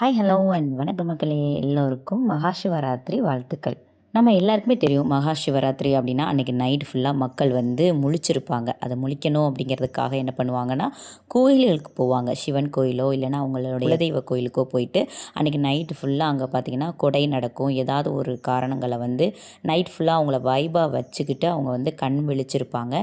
Hi hello and வணக்க மக்களே. எல்லோருக்கும் மகா சிவராத்திரி வாழ்த்துக்கள். நம்ம எல்லாருக்குமே தெரியும் மகா சிவராத்திரி அப்படின்னா அன்றைக்கி நைட் ஃபுல்லாக மக்கள் வந்து முழிச்சிருப்பாங்க. அதை முழிக்கணும் அப்படிங்கிறதுக்காக என்ன பண்ணுவாங்கன்னா கோயில்களுக்கு போவாங்க. சிவன் கோயிலோ இல்லைன்னா அவங்களோட குலதெய்வ கோயிலுக்கோ போயிட்டு அன்றைக்கி நைட்டு ஃபுல்லாக அங்கே பார்த்திங்கன்னா கொடை நடக்கும். ஏதாவது ஒரு காரணங்களை வந்து நைட் ஃபுல்லாக அவங்கள வைபாக வச்சுக்கிட்டு அவங்க வந்து கண் விழிச்சிருப்பாங்க.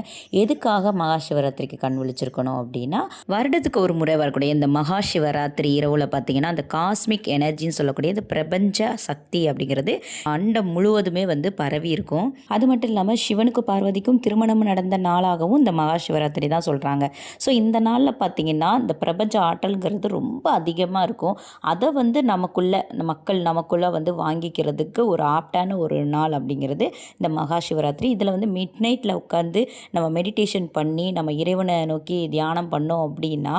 எதுக்காக மகா சிவராத்திரிக்கு கண் விழிச்சிருக்கணும் அப்படின்னா வருடத்துக்கு ஒரு முறை வரக்கூடிய இந்த மகா சிவராத்திரி இரவில் பார்த்திங்கன்னா அந்த காஸ்மிக் எனர்ஜின்னு சொல்லக்கூடிய இந்த பிரபஞ்ச சக்தி அப்படிங்கிறது அண்டம் முழுவதும் வந்து பரவி இருக்கும். அது மட்டும் இல்லாமல் சிவனுக்கு பார்வதிக்கும் திருமணம் நடந்த நாளாகவும் இந்த மகா சிவராத்திரி தான் சொல்கிறாங்க ஸோ இந்த நாளில் பார்த்திங்கன்னா இந்த பிரபஞ்ச ஆற்றல்ங்கிறது ரொம்ப அதிகமாக இருக்கும். அதை வந்து நமக்குள்ளே மக்கள் நமக்குள்ளே வந்து வாங்கிக்கிறதுக்கு ஒரு ஆப்டான ஒரு நாள் அப்படிங்கிறது இந்த மகா சிவராத்திரி இதில் வந்து மிட் நைட்டில் உட்காந்து நம்ம மெடிடேஷன் பண்ணி நம்ம இறைவனை நோக்கி தியானம் பண்ணோம் அப்படின்னா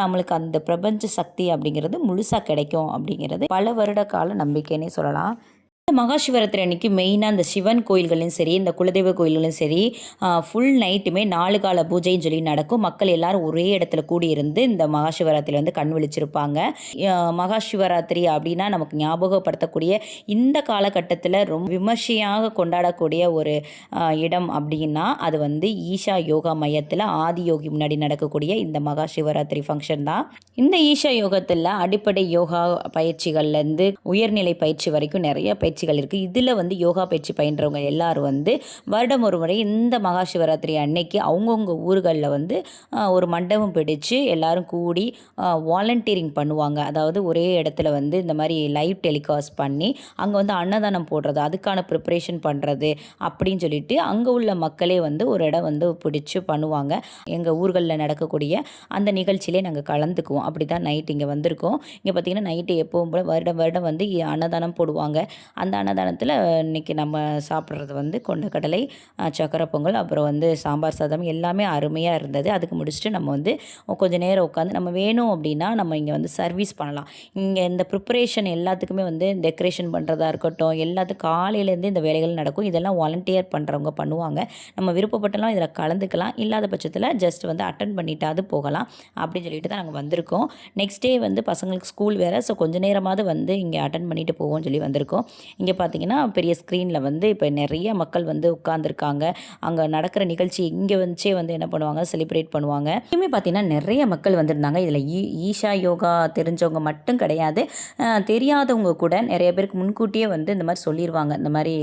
நம்மளுக்கு அந்த பிரபஞ்ச சக்தி அப்படிங்கிறது முழுசாக கிடைக்கும் அப்படிங்கிறது பல வருட கால நம்பிக்கைன்னே சொல்லலாம். இந்த மகாசிவராத்திரி அன்னைக்கு மெயினாக இந்த சிவன் கோயில்களையும் சரி இந்த குலதெய்வ கோயில்களும் சரி ஃபுல் நைட்டுமே நாலு கால பூஜைன்னு சொல்லி நடக்கும். மக்கள் எல்லாரும் ஒரே இடத்துல கூடியிருந்து இந்த மகாசிவராத்திரி வந்து கண் விழிச்சிருப்பாங்க. மகாசிவராத்திரி அப்படின்னா நமக்கு ஞாபகப்படுத்தக்கூடிய இந்த காலகட்டத்தில் ரொம்ப விமர்சையாக கொண்டாடக்கூடிய ஒரு இடம் அப்படின்னா அது வந்து ஈஷா யோகா மையத்தில் ஆதி யோகி முன்னாடி நடக்கக்கூடிய இந்த மகா சிவராத்திரி ஃபங்க்ஷன் தான். இந்த ஈஷா யோகத்தில் அடிப்படை யோகா பயிற்சிகள்லேருந்து உயர்நிலை பயிற்சி வரைக்கும் நிறைய பயிற்சி பயிற்சிகள் இருக்குது இதில் வந்து யோகா பயிற்சி பயின்றவங்க எல்லாரும் வந்து வருடம் ஒரு முறை இந்த மகா சிவராத்திரி அன்னைக்கு அவங்கவுங்க ஊர்களில் வந்து ஒரு மண்டபம் பிடிச்சு எல்லோரும் கூடி வாலண்டியரிங் பண்ணுவாங்க. அதாவது ஒரே இடத்துல வந்து இந்த மாதிரி லைவ் டெலிகாஸ்ட் பண்ணி அங்கே வந்து அன்னதானம் போடுறது அதுக்கான ப்ரிப்ரேஷன் பண்ணுறது அப்படின்னு சொல்லிட்டு அங்கே உள்ள மக்களே வந்து ஒரு இடம் வந்து பிடிச்சி பண்ணுவாங்க. எங்கள் ஊர்களில் நடக்கக்கூடிய அந்த நிகழ்ச்சியிலே நாங்கள் கலந்துக்குவோம். அப்படி தான் நைட் இங்கே வந்திருக்கோம். இங்கே பார்த்தீங்கன்னா நைட்டு எப்பவும் போல் வருடம் வருடம் வந்து அன்னதானம் போடுவாங்க. அந்த அன்னதானத்தில் இன்னைக்கு நம்ம சாப்பிட்றது வந்து கொண்டக்கடலை சக்கரை பொங்கல் அப்புறம் வந்து சாம்பார் சாதம் எல்லாமே அருமையாக இருந்தது. அதுக்கு முடிச்சுட்டு நம்ம வந்து கொஞ்சம் நேரம் உட்காந்து நம்ம வேணும் அப்படின்னா நம்ம இங்கே வந்து சர்வீஸ் பண்ணலாம். இங்கே இந்த ப்ரிப்பரேஷன் எல்லாத்துக்குமே வந்து டெக்கரேஷன் பண்ணுறதா இருக்கட்டும் எல்லாத்துக்கும் காலையிலேருந்து இந்த வேலைகள் நடக்கும். இதெல்லாம் வாலண்டியர் பண்ணுறவங்க பண்ணுவாங்க. நம்ம விருப்பப்பட்டலாம் இதில் கலந்துக்கலாம். இல்லாத பட்சத்தில் ஜஸ்ட் வந்து அட்டன் பண்ணிட்டாவது போகலாம் அப்படின்னு சொல்லிட்டு தான் நாங்கள் வந்திருக்கோம். நெக்ஸ்ட் டே வந்து பசங்களுக்கு ஸ்கூல் வேறு. ஸோ கொஞ்சம் நேரமாவது வந்து இங்கே அட்டன் பண்ணிட்டு போவோம்னு சொல்லி வந்திருக்கோம். இங்கே பார்த்தீங்கன்னா பெரிய ஸ்க்ரீனில் வந்து இப்போ நிறைய மக்கள் வந்து உட்காந்துருக்காங்க அங்கே நடக்கிற நிகழ்ச்சி இங்கே வச்சே வந்து என்ன பண்ணுவாங்க? செலிப்ரேட் பண்ணுவாங்க. இனிமே பார்த்தீங்கன்னா நிறைய மக்கள் வந்திருந்தாங்க. இதில் ஈ ஈஷா யோகா தெரிஞ்சவங்க மட்டும் கிடையாது. தெரியாதவங்க கூட நிறைய பேருக்கு முன்கூட்டியே வந்து இந்த மாதிரி சொல்லிடுவாங்க இந்த மாதிரி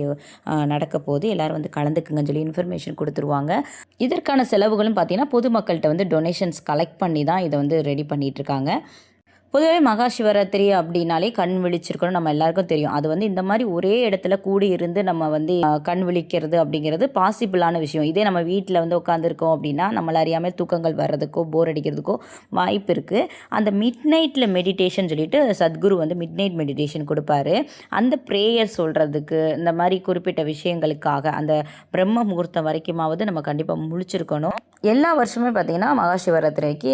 நடக்க போது எல்லோரும் வந்து கலந்துக்குங்கன்னு சொல்லி இன்ஃபர்மேஷன் கொடுத்துருவாங்க. இதற்கான செலவுகளும் பார்த்தீங்கன்னா பொதுமக்கள்கிட்ட வந்து டொனேஷன்ஸ் கலெக்ட் பண்ணி தான் இதை வந்து ரெடி பண்ணிகிட்ருக்காங்க பொதுவாகவே மகா சிவராத்திரி அப்படின்னாலே கண் விழிச்சிருக்கணும். நம்ம எல்லாருக்கும் தெரியும். அது வந்து இந்த மாதிரி ஒரே இடத்துல கூடி இருந்து நம்ம வந்து கண் விழிக்கிறது அப்படிங்கிறது பாசிபிளான விஷயம். இதே நம்ம வீட்டில் வந்து உட்காந்துருக்கோம் அப்படின்னா நம்மள அறியாமல் தூக்கங்கள் வர்றதுக்கோ போர் அடிக்கிறதுக்கோ வாய்ப்பு இருக்குது அந்த மிட் நைட்டில் மெடிடேஷன் சொல்லிட்டு சத்குரு வந்து மிட் நைட் மெடிடேஷன் கொடுப்பாரு. அந்த ப்ரேயர் சொல்கிறதுக்கு இந்த மாதிரி குறிப்பிட்ட விஷயங்களுக்காக அந்த பிரம்ம முகூர்த்தம் வரைக்குமாவது நம்ம கண்டிப்பாக முழிச்சிருக்கணும். எல்லா வருஷமே பார்த்தீங்கன்னா மகா சிவராத்திரிக்கு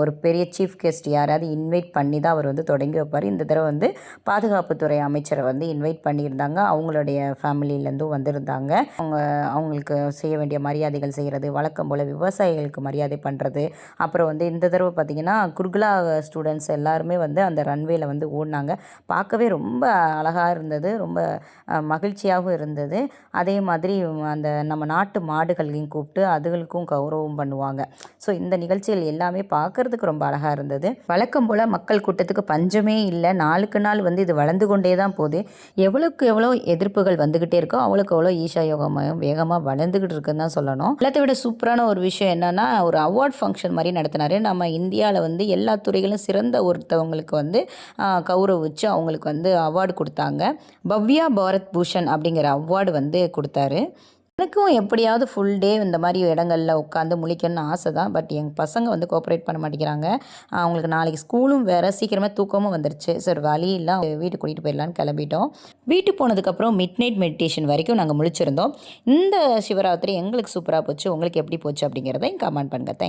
ஒரு பெரிய சீஃப் கெஸ்ட் யாராவது இன்வைட் பண்ணி தான் அவர் வந்து தொடங்கி வைப்பார். இந்த தடவை வந்து பாதுகாப்புத்துறை அமைச்சரை வந்து இன்வைட் பண்ணியிருந்தாங்க. அவங்களுடைய ஃபேமிலியிலேருந்தும் வந்திருந்தாங்க. அவங்க அவங்களுக்கு செய்ய வேண்டிய மரியாதைகள் செய்கிறது வழக்கம் போல் விவசாயிகளுக்கு மரியாதை பண்ணுறது அப்புறம் வந்து இந்த தடவை பார்த்திங்கன்னா குர்குலா ஸ்டூடெண்ட்ஸ் எல்லாருமே வந்து அந்த ரன்வேல வந்து ஓடினாங்க. பார்க்கவே ரொம்ப அழகாக இருந்தது. ரொம்ப மகிழ்ச்சியாகவும் இருந்தது. அதே மாதிரி அந்த நம்ம நாட்டு மாடுகளையும் கூப்பிட்டு அதுகளுக்கும் கௌரவம் பண்ணுவாங்க. ஸோ இந்த நிகழ்ச்சிகள் எல்லாமே பார்க்கறதுக்கு ரொம்ப அழகாக இருந்தது. வழக்கம் போல் மக்கள் மக்கள் கூட்டத்துக்கு பஞ்சமே இல்லை. நாளுக்கு நாள் வந்து இது வளர்ந்து கொண்டே தான் போகுது. எவ்வளோக்கு எவ்வளோ எதிர்ப்புகள் வந்துக்கிட்டே இருக்கோ அவ்வளோக்கு எவ்வளோ ஈஷா யோகா வேகமாக வளர்ந்துக்கிட்டு இருக்குன்னு தான் சொல்லணும். எல்லாத்தை விட சூப்பரான ஒரு விஷயம் என்னென்னா ஒரு அவார்ட் ஃபங்க்ஷன் மாதிரி நடத்தினாரு. நம்ம இந்தியாவில் வந்து எல்லா துறைகளும் சிறந்த ஒருத்தவங்களுக்கு வந்து கௌரவிச்சு அவங்களுக்கு வந்து அவார்டு கொடுத்தாங்க. பவ்யா பாரத் பூஷன் அப்படிங்கிற அவார்டு வந்து கொடுத்தாரு. எனக்கும் எப்படியாவது ஃபுல் டே இந்த மாதிரி இடங்களில் உட்காந்து முழிக்கணும்னு ஆசை தான் பட் எங்கள் பசங்க வந்து கோஆப்ரேட் பண்ண மாட்டேங்கிறாங்க. அவங்களுக்கு நாளைக்கு ஸ்கூலும் வேறு சீக்கிரமாக தூக்கமும் வந்துருச்சு. சரி வழி இல்லை. வீட்டுக்கு கூட்டிகிட்டு போயிடலான்னு கிளம்பிட்டோம். வீட்டுக்கு போனதுக்கப்புறம் மிட் நைட் மெடிடேஷன் வரைக்கும் நாங்கள் முழிச்சிருந்தோம். இந்த சிவராத்திரி எங்களுக்கு சூப்பராக போச்சு. உங்களுக்கு எப்படி போச்சு அப்படிங்கிறத கமெண்ட் பண்ணுங்க.